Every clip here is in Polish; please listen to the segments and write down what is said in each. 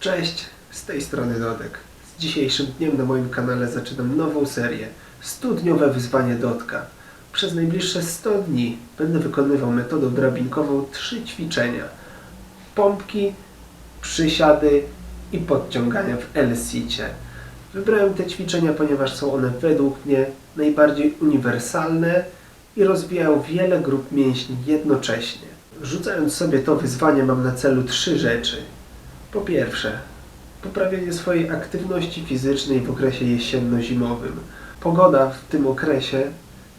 Cześć, z tej strony Dodek. Z dzisiejszym dniem na moim kanale zaczynam nową serię 100-dniowe wyzwanie Dodka. Przez najbliższe 100 dni będę wykonywał metodą drabinkową trzy ćwiczenia. Pompki, przysiady i podciągania w L-sicie. Wybrałem te ćwiczenia, ponieważ są one według mnie najbardziej uniwersalne i rozwijają wiele grup mięśni jednocześnie. Rzucając sobie to wyzwanie mam na celu trzy rzeczy. Po pierwsze, poprawienie swojej aktywności fizycznej w okresie jesienno-zimowym. Pogoda w tym okresie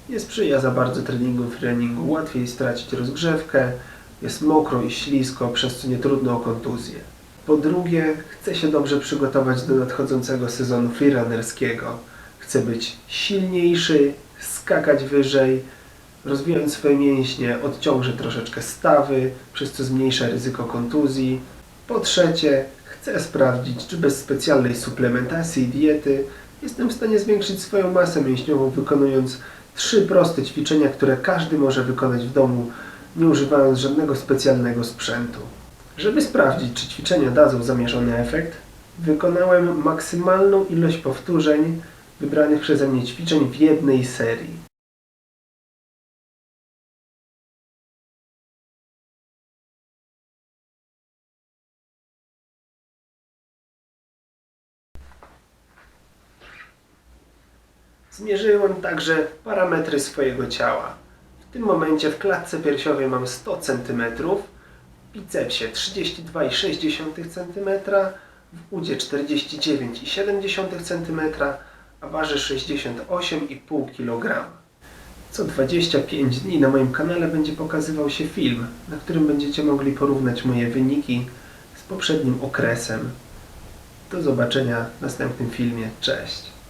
nie sprzyja za bardzo treningu w treningu. Łatwiej stracić rozgrzewkę, jest mokro i ślisko, przez co nie trudno o kontuzję. Po drugie, chcę się dobrze przygotować do nadchodzącego sezonu freerunnerskiego. Chcę być silniejszy, skakać wyżej, rozwijając swoje mięśnie, odciążę troszeczkę stawy, przez co zmniejszę ryzyko kontuzji. Po trzecie, chcę sprawdzić, czy bez specjalnej suplementacji i diety jestem w stanie zwiększyć swoją masę mięśniową, wykonując trzy proste ćwiczenia, które każdy może wykonać w domu, nie używając żadnego specjalnego sprzętu. Żeby sprawdzić, czy ćwiczenia dadzą zamierzony efekt, wykonałem maksymalną ilość powtórzeń wybranych przeze mnie ćwiczeń w jednej serii. Zmierzyłem także parametry swojego ciała. W tym momencie w klatce piersiowej mam 100 cm, w bicepsie 32,6 cm, w udzie 49,7 cm, a waży 68,5 kg. Co 25 dni na moim kanale będzie pokazywał się film, na którym będziecie mogli porównać moje wyniki z poprzednim okresem. Do zobaczenia w następnym filmie. Cześć!